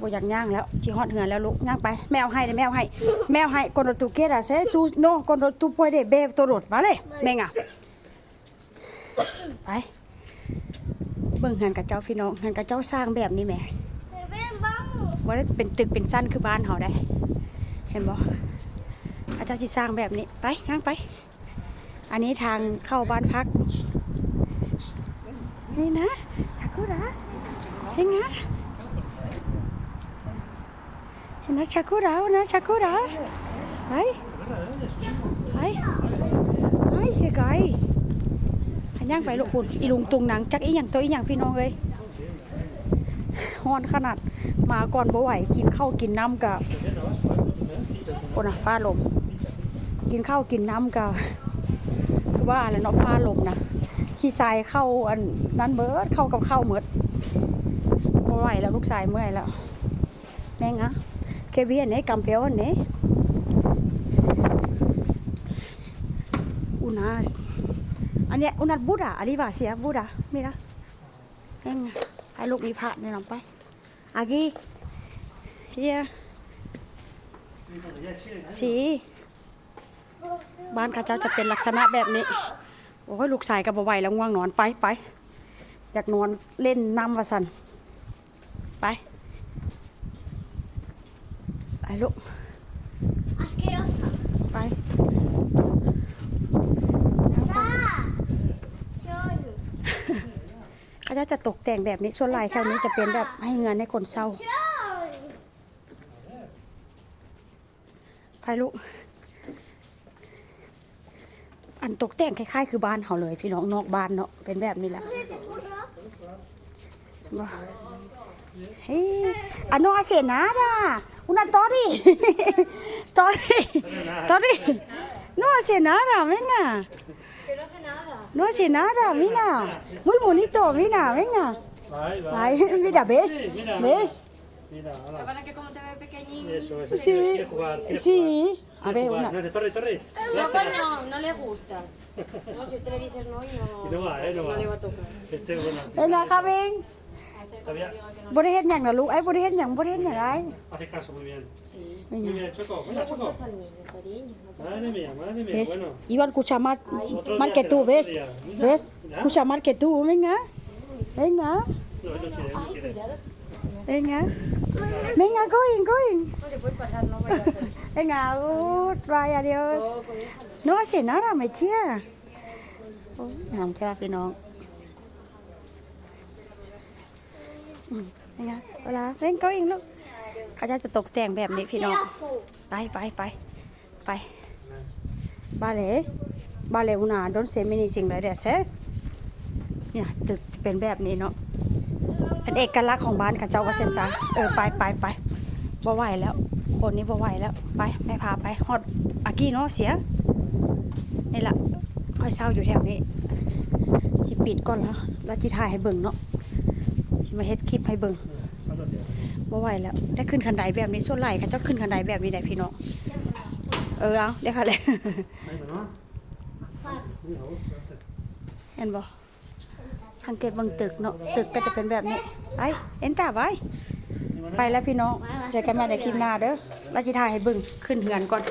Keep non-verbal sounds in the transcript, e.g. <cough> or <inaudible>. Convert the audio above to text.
บ่อยากย่างแล้วสิฮอดเหือนแล้วลูกย่างไปแมวให้เด้อแมวให้แมวให้ quando tu quieras eh tu no quando tu puedes beber todo vale venga ไปเบิ่งเหือนกับเจ้าพี่น้องเหือนกับเจ้าสร้างแบบนี้แหม Ven, vamos. ว่าได้เป็นตึกเป็นสั้นคือบ้านเขาได้ เห็นบ่อาจารย์สิสร้างแบบนี้ไปย่างไป อันนี้ทางเข้าบ้านพัก นี่นะชักกุระเห็นไง เห็นะชักกุระนะชักกุระไปไปไปเสียไกหันย่างไปลูกคุณอีลุงตุงนังจักอีหยังตัวอีหยังพี่น้องเลยฮอนขนาดมาก่อนบ่ไหวกินข้าวกินน้ำกับโอ้นะฟ้าลม กินข้าวกินน้ำกับคือว่าอะไรเนาะฟ้าลมนะขี้ทรายเข้าอันนั้นเบิดเข้ากับข้าวเหมิดบ่ไหวแล้วลูกชายเมื่อยแล้วแม่งะเคเบียนเนี่ยกัมเปียวเนี่ยอุนาสอันเนี้ยอุนัดบุดาอันนี้ว่าเสียบุดามีนะ แม่งะให้ลูกมีพระเนี่ยนำไปอากีเฮียสีบ้านข้าเจ้าจะเป็นลักษณะแบบนี้ โอ้ยลูกชายกับบ่ไหวแล้วง่วงนอนไปไปอยากนอนเล่นน้ำวะสันไป ลูกไป Da. John. ข้าจะตกแต่งแบบนี้ส่วนลายแถวนี้จะเป็นแบบให้เงินให้คนเศร้าไปลูกอันตกแต่งคล้ายๆ คือบ้านเขาเลย พี่น้องนอกบ้านเนาะเป็นแบบนี้แหละ Bah. Hey, ah no hace nada. Una tori. <laughs> tori. Tori. No hace nada, venga. No hace nada. No hace nada, mira. Muy bonito, mira, venga. Ay, mira, ¿ves? ¿Ves? Mira, ahora. que como te ve pequeñín. Eso, eso. Sí. Quiere jugar. quiere Sí. jugar. A ver, jugar. una. No, ese torre, torre. Choco no, no le gustas. No, si usted le dices no y no, Y no va, eh, no va. le va a tocar. Este, bueno. Venga, Javen. A este Todavía cuando diga que no. บ่ได้เฮ็ดหยังนะลูกไอ้บ่ได้เฮ็ดหยังบ่ได้เฮ็ดหยังไร hace caso, muy bien. Sí. Muy Venga. bien, Choco. No le Venga, Choco. gustas al niño, cariño. No pasa Madre mía, madre mía. ¿Ves? Bueno. Igual escucha más, Otro más día que será, tú, otro ¿ves? día. Mira, ¿Ves? mira. Escucha más que tú, venga. Venga, No, él no quiere, él no Ay, quiere. cuidado. venga. Venga, going, going. No se puede pasar, no vaya a hacer. Venga, good, bye, adiós. Choco, déjalo. No hace nada, me chía. โอ้ยงามแท้พี่น้อง อืมยังไงเวลาเล่นเก็อิงลูกเขาจะจะตกแต่งแบบนี้พี่น้องไปไปไปไปบาเล่บาเล่อุนาโดนเซมินิสิ่งไรเดเซเนี่ยตึกจะเป็นแบบนี้เนาะเป็นเอกลักษณ์ของบ้านกับเจ้าว่าเซนซาเออไปไปไปบ่ไหวแล้วคนนี้บ่ไหวแล้วไปแม่พาไปฮอดอากี้เนาะเสียนี่แหละค่อยเศร้าอยู่แถวนี้จิปิดก่อนแล้วแล้วจิถ่ายให้เบิ่งเนาะ มาเฮ็ดคลิปให้เบิ่งบ่ไหวแล้ว ได้ขึ้นคันไดแบบนี้ส่วนไหลค่ะเจ้าขึ้นคันไดแบบนี้ได้พี่น้องเออเอาเดี๋ยวค่ะเลยเห็นบ่สังเกตเบางตึกเนาะตึกก็จะเป็นแบบนี้ไปเอ็นตาไว้ไปแล้วพี่น้องเจอกันใหม่ในคลิปหน้าเด้อแล้วจิถ่ายให้เบิ่งขึ้นเหือนก่อน